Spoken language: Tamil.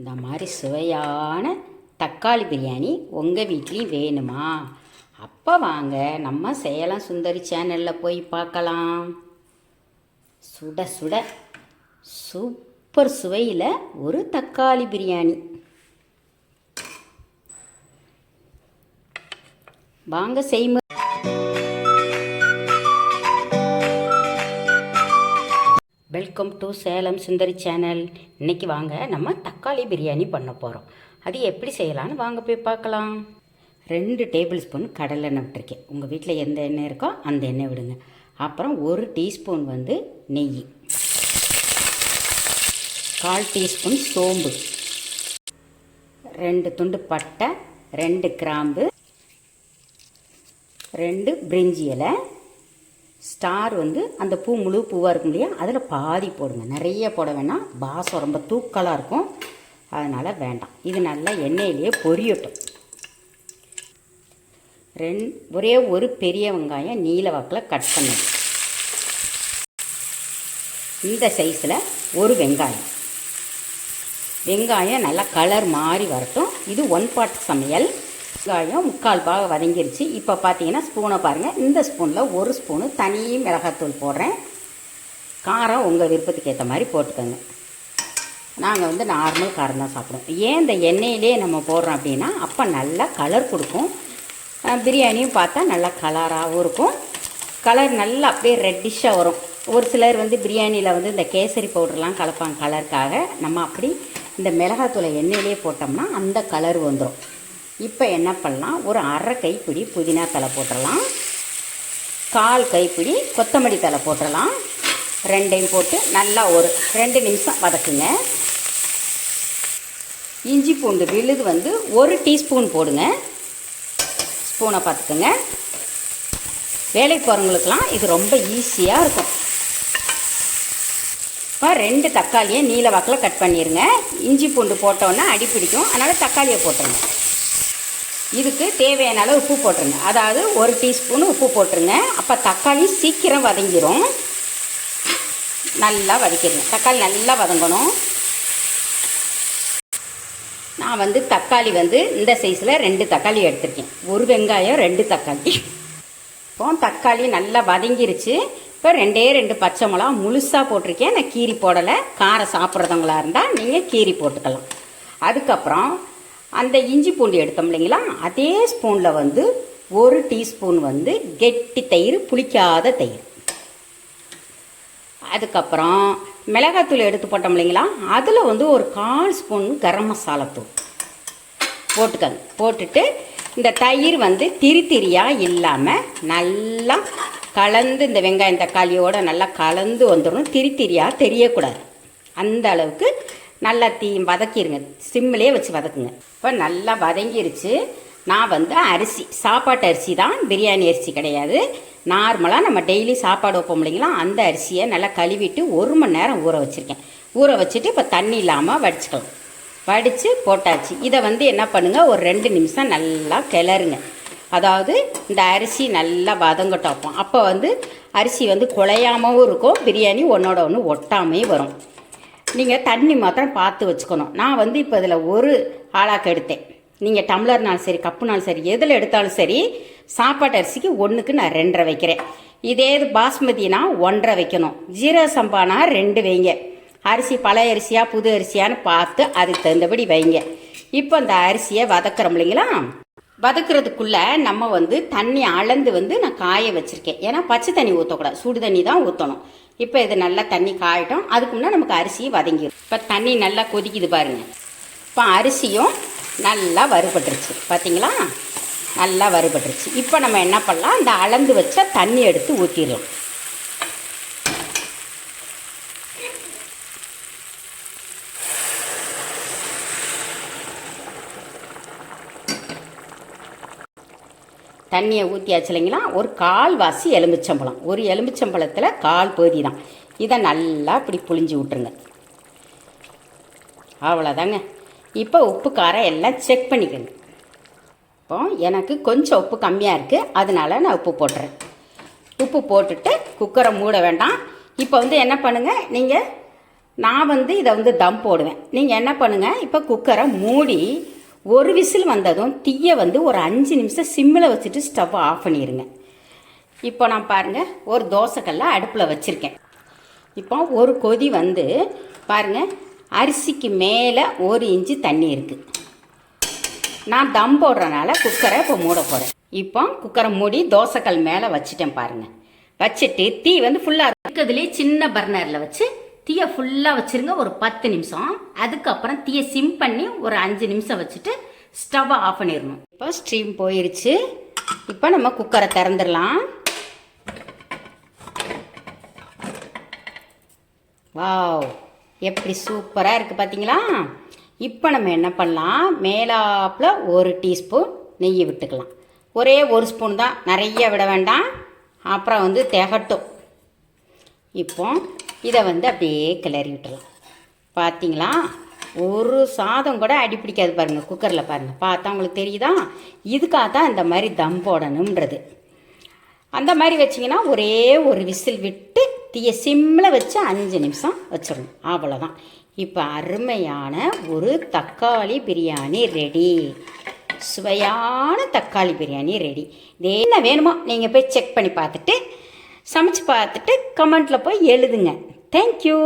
இந்த மாதிரி சுவையான தக்காளி பிரியாணி உங்கள் வீட்லேயும் வேணுமா? அப்போ வாங்க நம்ம சேலம் சுந்தரி சேனலில் போய் பார்க்கலாம். சுட சுட சூப்பர் சுவையில் ஒரு தக்காளி பிரியாணி. வாங்க செய்ம welcome to Salem Sundari channel இன்றைக்கி வாங்க நம்ம தக்காளி பிரியாணி பண்ண போகிறோம் அது எப்படி செய்யலான்னு வாங்க போய் பார்க்கலாம். ரெண்டு டேபிள் ஸ்பூன் கடலெண்ணெய் விட்டுருக்கேன். உங்கள் வீட்டில் எந்த எண்ணெய் இருக்கோ அந்த எண்ணெய் விடுங்க. அப்புறம் ஒரு டீஸ்பூன் வந்து நெய். கால் டீஸ்பூன் சோம்பு. ரெண்டு துண்டு பட்டை ரெண்டு கிராம்பு ரெண்டு பிரிஞ்சி இலை ஸ்டார் வந்து அந்த பூ முழு பூவாக இருக்கும் இல்லையா? அதில் பாதி போடுங்க. நிறைய போட வேணாம் பாசம் ரொம்ப தூக்கலாக இருக்கும். அதனால் வேண்டாம். இது நல்லா எண்ணெயிலேயே பொரியட்டும். ரெண் ஒரே ஒரு பெரிய வெங்காயம் நீல வாக்கில் கட் பண்ணது இந்த சைஸில் ஒரு வெங்காயம். வெங்காயம் நல்லா கலர் மாறி வரட்டும். இது ஒன் பாட் சமையல். வெங்காயம் முக்கால் பாக வதங்கிருச்சு. இப்போ பார்த்தீங்கன்னா ஸ்பூனை பாருங்கள் இந்த ஸ்பூனில் ஒரு ஸ்பூனு தனி மிளகாத்தூள் போடுறேன். காரம் உங்கள் விருப்பத்துக்கு ஏற்ற மாதிரி போட்டுக்கோங்க. நாங்கள் வந்து நார்மல் காரம் தான் சாப்பிடுவோம். ஏன் இந்த எண்ணெயிலே நம்ம போடுறோம் அப்படின்னா அப்போ நல்லா கலர் கொடுக்கும். பிரியாணியும் பார்த்தா நல்லா கலராகவும் இருக்கும். கலர் நல்லா அப்படியே ரெட்டிஷாக வரும். ஒரு சிலர் வந்து பிரியாணியில் வந்து இந்த கேசரி பவுடர்லாம் கலப்பாங்க கலருக்காக நம்ம அப்படி இந்த மிளகாத்தூளை எண்ணெயிலே போட்டோம்னா அந்த கலர் வந்துடும் இப்போ என்ன பண்ணலாம்? ஒரு அரை கைப்பிடி புதினா தலை போட்டுடலாம் கால் கைப்பிடி கொத்தமல்லி தலை போட்டுடலாம் ரெண்டையும் போட்டு நல்லா ஒரு ரெண்டு நிமிஷம் வதக்குங்க. இஞ்சி பூண்டு விழுது வந்து ஒரு டீஸ்பூன் போடுங்க. ஸ்பூனை பார்த்துக்கோங்க. வேலைக்கு போகிறவங்களுக்கெல்லாம் இது ரொம்ப ஈஸியாக இருக்கும். இப்போ ரெண்டு தக்காளியை நீல வாக்கில் கட் பண்ணிடுங்க இஞ்சி பூண்டு போட்டோன்னே அடி பிடிக்கும். அதனால் தக்காளியை போட்டுருங்க. இதுக்கு தேவையான அளவு உப்பு போட்டுருங்க. அதாவது ஒரு டீஸ்பூன் உப்பு போட்டுருங்க. அப்போ தக்காளி சீக்கிரம் வதங்கிரும். நல்லா வதக்கிடுங்க தக்காளி நல்லா வதங்கணும். நான் வந்து தக்காளி வந்து இந்த சைஸில் ரெண்டு தக்காளி எடுத்திருக்கேன். ஒரு வெங்காயம் ரெண்டு தக்காளி. இப்போ தக்காளி நல்லா வதங்கிருச்சு. இப்போ ரெண்டே ரெண்டு பச்சை மிளகா முழுசாக போட்டிருக்கேன். நான் கீரி போடலை. காரம் சாப்பிட்றவங்களா இருந்தால் நீங்கள் கீரி போட்டுக்கலாம். அதுக்கப்புறம் அந்த இஞ்சி பூண்டு எடுத்தோம் இல்லைங்களா? அதே ஸ்பூனில் வந்து ஒரு டீஸ்பூன் வந்து கெட்டி தயிர் புளிக்காத தயிர். அதுக்கப்புறம் மிளகாத்தூள் எடுத்து போட்டோம் இல்லைங்களா? அதில் வந்து ஒரு கால் ஸ்பூன் கரம் மசாலா தூள். போட்டுக்கோங்க. போட்டுட்டு இந்த தயிர் வந்து திரி திரியாக இல்லாமல் நல்லா கலந்து இந்த வெங்காயம் தக்காளியோடு நல்லா கலந்து வந்துடணும். திரி திரியாக தெரியக்கூடாது. அந்த அளவுக்கு நல்லா தீ வதக்கிடுங்க சிம்மிலே வச்சு வதக்குங்க. இப்போ நல்லா வதங்கிருச்சு. நான் வந்து அரிசி சாப்பாட்டு அரிசி தான் பிரியாணி அரிசி கிடையாது. நார்மலாக நம்ம டெய்லி சாப்பாடு வைப்போம் இல்லைங்களா? அந்த அரிசியை நல்லா கழுவிட்டு ஒரு மணி நேரம் ஊற வச்சுருக்கேன். ஊற வச்சுட்டு இப்போ தண்ணி இல்லாமல் வடிச்சுக்கலாம். வடித்து போட்டாச்சு. இதை வந்து என்ன பண்ணுங்கள் ஒரு ரெண்டு நிமிஷம் நல்லா கிளறுங்க. அதாவது இந்த அரிசி நல்லா வதங்கட்டும் அப்போ. அப்போ வந்து அரிசி வந்து குழையாமவும் இருக்கும் பிரியாணி ஒன்றோட ஒன்று ஒட்டாமையும் வரும். நீங்கள் தண்ணி மாத்திரம் பார்த்து வச்சுக்கணும். நான் வந்து இப்போ இதில் ஒரு ஆளாக்கு எடுத்தேன். நீங்கள் டம்ளர்னாலும் சரி கப்புனாலும் சரி எதில் எடுத்தாலும் சரி சாப்பாட்டு அரிசிக்கு ஒன்றுக்கு நான் ரெண்டரை வைக்கிறேன். இதே இது பாஸ்மதினா ஒன்றரை வைக்கணும். ஜீரக சம்பானா ரெண்டு வைங்க. அரிசி பழைய அரிசியாக புது அரிசியான்னு பார்த்து அதுக்கு தகுந்தபடி வைங்க. இப்போ அந்த அரிசியை வதக்குறோம் இல்லைங்களா? வதக்குறதுக்குள்ள நம்ம வந்து தண்ணி அளந்து வந்து நான் காய வச்சுருக்கேன். ஏன்னா பச்சை தண்ணி ஊற்றக்கூடாது சுடு தண்ணி தான் ஊற்றணும் இப்போ இது நல்லா தண்ணி காயட்டும். அதுக்கு முன்னே நமக்கு அரிசியை வதங்கிடும் இப்போ தண்ணி நல்லா கொதிக்குது பாருங்க. இப்போ அரிசியும் நல்லா வறுபட்டுருச்சு. பார்த்தீங்களா நல்லா வறுபட்டுருச்சு. இப்போ நம்ம என்ன பண்ணலாம்? அந்த அளந்து வச்ச தண்ணி எடுத்து ஊற்றிடலாம் தண்ணியை ஊற்றியாச்சு இல்லைங்களா? ஒரு கால் வாசி எலுமிச்சம்பழம். ஒரு எலுமிச்சம்பழத்தில் கால் பகுதி தான் இதை நல்லா இப்படி புளிஞ்சு விட்ருங்க அவ்வளோதாங்க இப்போ உப்பு காரம் எல்லாம் செக் பண்ணிக்கோங்க. இப்போ எனக்கு கொஞ்சம் உப்பு கம்மியாக இருக்குது அதனால நான் உப்பு போட்டுறேன். உப்பு போட்டுட்டு குக்கரை மூட வேண்டாம். இப்போ வந்து என்ன பண்ணுங்கள் நீங்கள் நான் வந்து இதை வந்து தம் போடுவேன். நீங்கள் என்ன பண்ணுங்கள் இப்போ குக்கரை மூடி ஒரு விசில் வந்ததும் தீயை வந்து ஒரு அஞ்சு நிமிஷம் சிம்மில் வச்சுட்டு ஸ்டவ் ஆஃப் பண்ணிடுங்க இப்போ நான் பாருங்கள் ஒரு தோசைக்கல்ல அடுப்பில் வச்சுருக்கேன். இப்போ ஒரு கொதி வந்து பாருங்கள் அரிசிக்கு மேலே ஒரு இன்ச்சு தண்ணி இருக்குது நான் தம் போடுறனால குக்கரை இப்போ மூட போகிறேன் இப்போ குக்கரை மூடி தோசைக்கல் மேலே வச்சுட்டேன் பாருங்கள் வச்சுட்டு தீ வந்து ஃபுல்லாக இருக்கிறதுலேயே சின்ன பர்னரில் வச்சு தீயை ஃபுல்லாக வச்சுருங்க ஒரு பத்து நிமிஷம். அதுக்கப்புறம் தீயை சிம் பண்ணி ஒரு அஞ்சு நிமிஷம் வச்சுட்டு ஸ்டவ்வை ஆஃப் பண்ணிடணும். இப்போ ஸ்டீம் போயிருச்சு. இப்போ நம்ம குக்கரை திறந்துடலாம். வாவ் எப்படி சூப்பராக இருக்குது பார்த்தீங்களா இப்போ நம்ம என்ன பண்ணலாம்? மேலாப்பில் ஒரு டீஸ்பூன் நெய் விட்டுக்கலாம். ஒரே ஒரு ஸ்பூன் தான். நிறைய விட வேண்டாம். அப்புறம் வந்து திகட்டும். இப்போ இதை வந்து அப்படியே கிளறி விட்டுறலாம். பார்த்தீங்களா ஒரு சாதம் கூட அடி பிடிக்காது பாருங்கள் குக்கரில் பாருங்கள் பார்த்தா உங்களுக்கு தெரியுதா? இதுக்காக தான் இந்த மாதிரி தம் போடணுன்றது அந்த மாதிரி வச்சிங்கன்னா ஒரே ஒரு விசில் விட்டு தீயை சிம்மில் வச்சு அஞ்சு நிமிஷம் வச்சிடணும். அவ்வளோதான் இப்போ அருமையான ஒரு தக்காளி பிரியாணி ரெடி. சுவையான தக்காளி பிரியாணி ரெடி. இது என்ன வேணுமோ நீங்கள் போய் செக் பண்ணி பார்த்துட்டு சமைச்சு பார்த்துட்டு கமெண்ட்டில் போய் எழுதுங்க. தேங்க்யூ